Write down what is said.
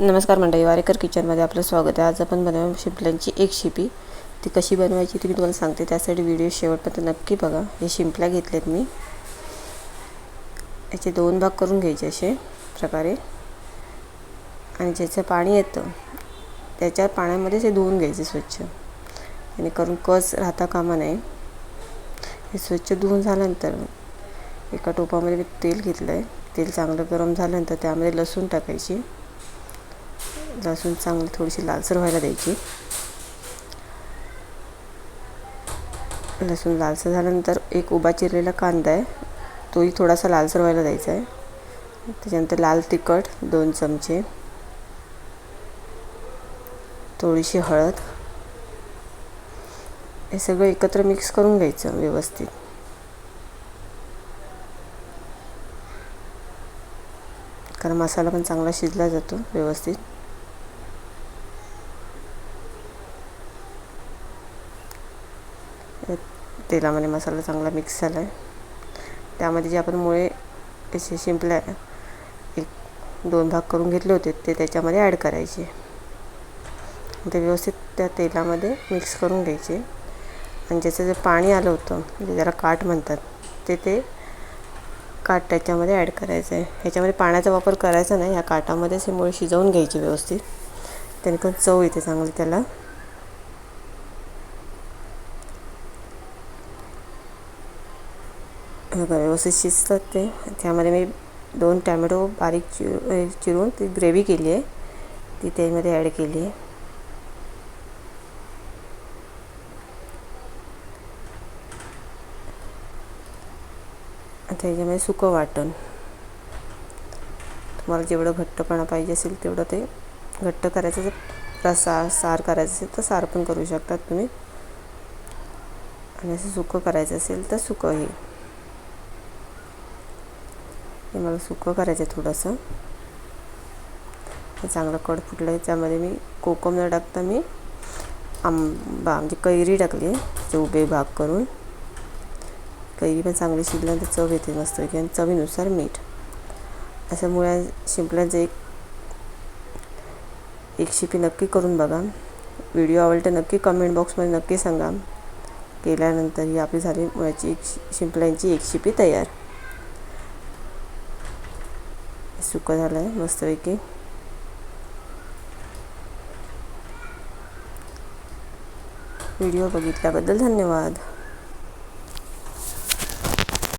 नमस्कार मंडळी वारेकर किचनमध्ये आपलं स्वागत आहे. आज आपण बनवू शिंपल्यांची एक शिपी. ती कशी बनवायची ती मी तुम्हाला सांगते. त्यासाठी व्हिडिओ शेवटपर्यंत नक्की बघा. हे शिंपल्या घेतलेत मी. याचे दोन भाग करून घ्यायचे असे प्रकारे. आणि ज्याचं पाणी येतं त्याच्या पाण्यामध्येच हे धुवून घ्यायचे स्वच्छ. आणि करून कस राहता कामा नये. हे स्वच्छ धुवून झाल्यानंतर एका टोपामध्ये मी तेल घेतलं आहे तेल चांगलं गरम झाल्यानंतर त्यामध्ये लसूण टाकायची. लसूण चांगली थोडीशी लालसर व्हायला द्यायची. लसूण लालसर झाल्यानंतर एक उभा चिरलेला कांदा आहे. तोही थोडासा लालसर व्हायला द्यायचा आहे. त्याच्यानंतर लाल तिखट दोन चमचे. थोडीशी हळद. हे सगळं एकत्र मिक्स करून घ्यायचं व्यवस्थित. कारण मसाला पण चांगला शिजला जातो व्यवस्थित. तेलामध्ये मसाला चांगला मिक्स झाला आहे त्यामध्ये जे आपण मुळे असे शिंपल्या एक दोन भाग करून घेतले होते ते त्याच्यामध्ये ॲड करायचे. ते व्यवस्थित त्या तेलामध्ये मिक्स करून घ्यायचे. आणि ज्याचं जे पाणी आलं होतं जे ज्याला काठ म्हणतात ते ते काठ त्याच्यामध्ये ॲड करायचं आहे. ह्याच्यामध्ये पाण्याचा वापर करायचा नाही ह्या काठामध्येच हे मुळे शिजवून घ्यायचे व्यवस्थित. त्याने पण चव येते चांगली त्याला. बघा व्यवस्थित शिजतात ते. त्यामध्ये मी दोन टॅमॅटो बारीक चिर चिरून ती ग्रेव्ही केली आहे. ती त्यामध्ये ॲड केली आहे. त्याच्यामध्ये सुकं वाटण. तुम्हाला जेवढं घट्टपणा पाहिजे असेल तेवढं ते घट्ट करायचं जर रसा सार करायचं असेल तर सार पण करू शकतात तुम्ही. आणि असं सुकं करायचं असेल तर सुकंही हे. हे मला सुकं करायचं आहे थोडंसं. हे चांगलं कड फुटलं आहे त्यामध्ये मी कोकम न टाकता मी. आंबा म्हणजे कैरी टाकली आहे उभे भाग करून. कैरी पण चांगली शिजल्यानंतर चव येते मस्त आणि चवीनुसार मीठ. असं मुळ्या शिंपल्यांचं एक एक शिपी नक्की करून बघा. व्हिडिओ आवडला तर नक्की कमेंट बॉक्समध्ये नक्की सांगा. केल्यानंतर ही आपली झाली मुळ्याची एक शिंपल्यांची एक शिपी तयार. सुकं झालं आहे मस्तपैकी. व्हिडिओ बघितल्याबद्दल धन्यवाद.